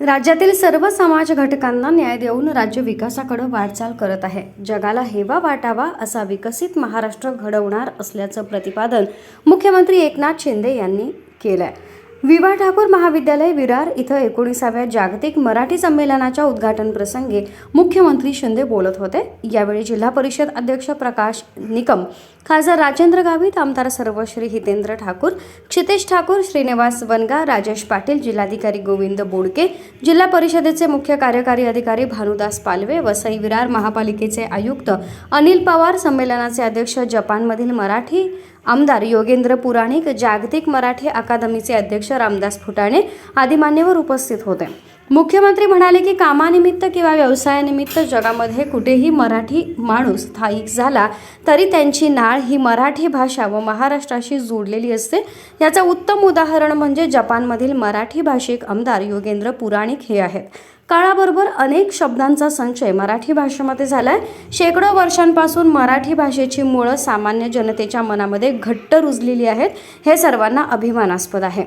राज्यातील सर्व समाज घटकांना न्याय देऊन राज्य विकासाकडे वाटचाल करत आहे. जगाला हेवा वाटावा असा विकसित महाराष्ट्र घडवणार असल्याचं प्रतिपादन मुख्यमंत्री एकनाथ शिंदे यांनी केलं आहे विवा ठाकूर महाविद्यालय विरार इथं एकोणीसाव्या जागतिक मराठी संमेलनाच्या उद्घाटन प्रसंगी मुख्यमंत्री शिंदे बोलत होते. यावेळी जिल्हा परिषद अध्यक्ष प्रकाश निकम खासदार राजेंद्र गावित आमदार सर्वश्री हितेंद्र ठाकूर क्षितेश ठाकूर श्रीनिवास वनगा राजेश पाटील जिल्हाधिकारी गोविंद बोडके जिल्हा परिषदेचे मुख्य कार्यकारी अधिकारी भानुदास पालवे वसई विरार महापालिकेचे आयुक्त अनिल पवार संमेलनाचे अध्यक्ष जपानमधील मराठी आमदार योगेंद्र पुराणिक जागतिक मराठी अकादमीचे अध्यक्ष रामदास फुटाणे आदी मान्यवर उपस्थित होते. मुख्यमंत्री म्हणाले की कामानिमित्त किंवा व्यवसायानिमित्त जगामध्ये कुठेही मराठी माणूस स्थायिक झाला तरी त्यांची नाळ ही मराठी भाषा व महाराष्ट्राशी जोडलेली असते. याचं उत्तम उदाहरण म्हणजे जपानमधील मराठी भाषिक आमदार योगेंद्र पुराणिक हे आहेत. काळाबरोबर अनेक शब्दांचा संचय मराठी भाषेमध्ये झाला आहे शेकडो वर्षांपासून मराठी भाषेची मुळं सामान्य जनतेच्या मनामध्ये घट्ट रुजलेली आहेत. हे सर्वांना अभिमानास्पद आहे.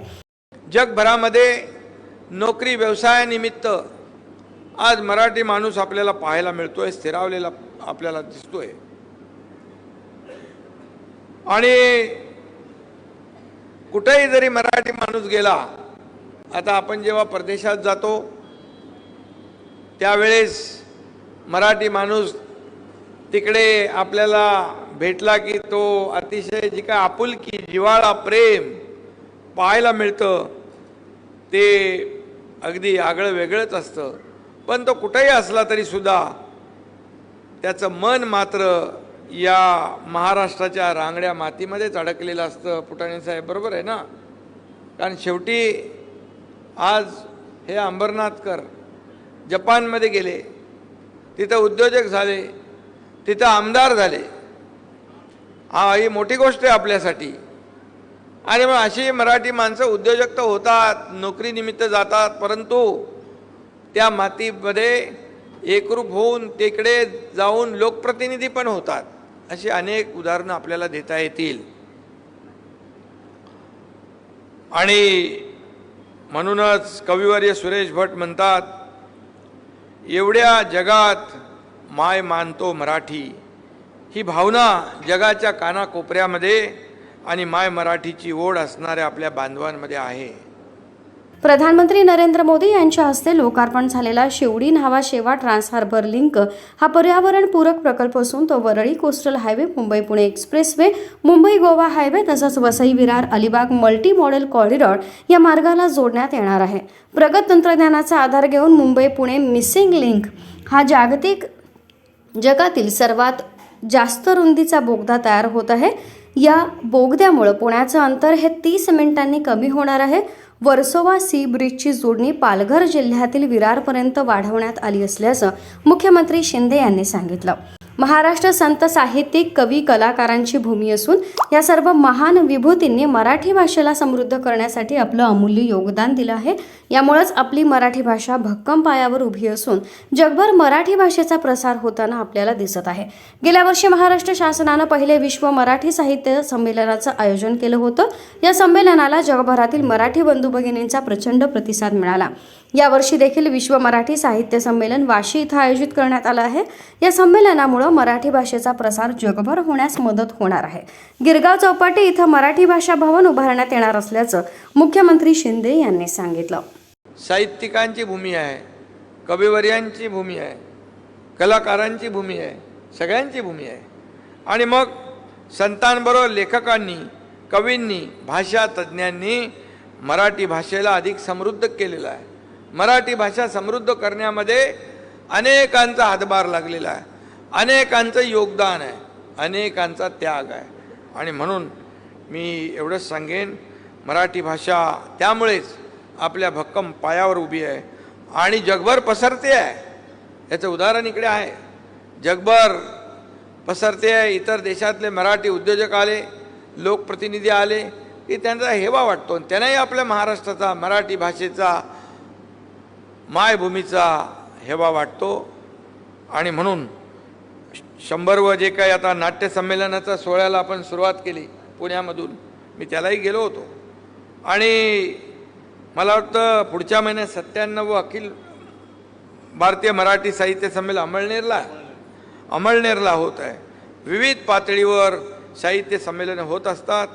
जगभरामध्ये नोकरी व्यवसायानिमित्त आज मराठी माणूस आपल्याला पाहायला मिळतोय स्थिरावलेला आपल्याला दिसतोय. आणि कुठेही जरी मराठी माणूस गेला आता आपण जेव्हा परदेशात जातो त्यावेळेस मराठी माणूस तिकडे आपल्याला भेटला की तो अतिशय जी काय आपुलकी जिव्हाळा प्रेम पाहायला मिळतं ते अगदी आगळं वेगळंच असतं. पण तो कुठेही असला तरीसुद्धा त्याचं मन मात्र या महाराष्ट्राच्या रांगड्या मातीमध्येच अडकलेलं असतं. पुटाणे साहेब बरोबर आहे ना? कारण शेवटी आज हे अंबरनाथकर जपानमध्ये गेले. तिथं उद्योजक झाले. तिथं आमदार झाले. हा ही मोठी गोष्ट आहे आपल्यासाठी. आणि मग अशी मराठी माणसं उद्योजक तर होतात नोकरीनिमित्त जातात परंतु त्या मातीमध्ये एकरूप होऊन तिकडे जाऊन लोकप्रतिनिधी पण होतात अशी अनेक उदाहरणं आपल्याला देता येतील. आणि म्हणूनच कविवर्य सुरेश भट म्हणतात एवढ्या जगात माय मानतो मराठी. ही भावना जगाच्या कानाकोपऱ्यामध्ये आणि माय मराठीची ओढ असणाऱ्या आपल्या बांधवांमध्ये आहे. प्रधानमंत्री नरेंद्र मोदी यांच्या हस्ते लोकार्पण झालेला Shivdi Nhava Sheva trans harbour link हा पर्यावरणपूरक प्रकल्प असून तो Worli coastal highway Mumbai Pune expressway Mumbai Goa highway तसंच Vasai Virar Alibag multi model corridor या मार्गाला जोडण्यात येणार आहे. प्रगत तंत्रज्ञानाचा आधार घेऊन मुंबई पुणे मिसिंग लिंक हा जागतिक जगातील सर्वात जास्त रुंदीचा बोगदा तयार होत आहे. या बोगद्यामुळं पुण्याचं अंतर हे तीस मिनिटांनी कमी होणार आहे. वर्सोवा सी ब्रिजची जोडणी पालघर जिल्ह्यातील विरारपर्यंत वाढवण्यात आली असल्याचं मुख्यमंत्री शिंदे यांनी सांगितलं. महाराष्ट्र संत साहित्यिक कवी कलाकारांची भूमी असून या सर्व महान विभूतींनी मराठी भाषेला समृद्ध करण्यासाठी आपलं अमूल्य योगदान दिलं आहे. यामुळेच आपली मराठी भाषा भक्कम पायावर उभी असून जगभर मराठी भाषेचा प्रसार होताना आपल्याला दिसत आहे. गेल्या वर्षी महाराष्ट्र शासनानं पहिले विश्व मराठी साहित्य संमेलनाचं आयोजन केलं होतं. या संमेलनाला जगभरातील मराठी बंधू भगिनींचा प्रचंड प्रतिसाद मिळाला. यावर्षी देखील विश्व मराठी साहित्य संमेलन वाशी इथं आयोजित करण्यात आलं आहे. या संमेलनामुळं मराठी भाषेचा प्रसार जगभर होण्यास मदत होणार आहे. गिरगाव चौपाटी इथं मराठी भाषा भवन उभारण्यात येणार असल्याचं मुख्यमंत्री शिंदे यांनी सांगितलं. साहित्यिकांची भूमी आहे कविवर्यांची भूमी आहे कलाकारांची भूमी आहे सगळ्यांची भूमी आहे. आणि मग संतांबरोबर लेखकांनी कवींनी भाषा तज्ज्ञांनी मराठी भाषेला अधिक समृद्ध केलेलं आहे. मराठी भाषा समृद्ध करण्यामध्ये अनेकांचा हातभार लागलेला आहे. अनेकांचं योगदान आहे अनेकांचा त्याग आहे. आणि म्हणून मी एवढंच सांगेन मराठी भाषा त्यामुळेच आपल्या भक्कम पायावर उभी आहे. आणि जगभर पसरते आहे. याचं उदाहरण इकडे आहे. जगभर पसरते आहे. इतर देशातले मराठी उद्योजक आले लोकप्रतिनिधी आले की त्यांचा हेवा वाटतो. आणि त्यांनाही आपल्या महाराष्ट्राचा मराठी भाषेचा मायभूमीचा हेवा वाटतो. आणि म्हणून शंभर व जे काही आता नाट्यसंमेलनाच्या सोहळ्याला आपण सुरुवात केली पुण्यामधून मी त्यालाही गेलो होतो. आणि मला वाटतं पुढच्या महिन्यात सत्त्याण्णव अखिल भारतीय मराठी साहित्य संमेलन अमळनेरला अमळनेरला होत आहे. विविध पातळीवर साहित्य संमेलनं होत असतात.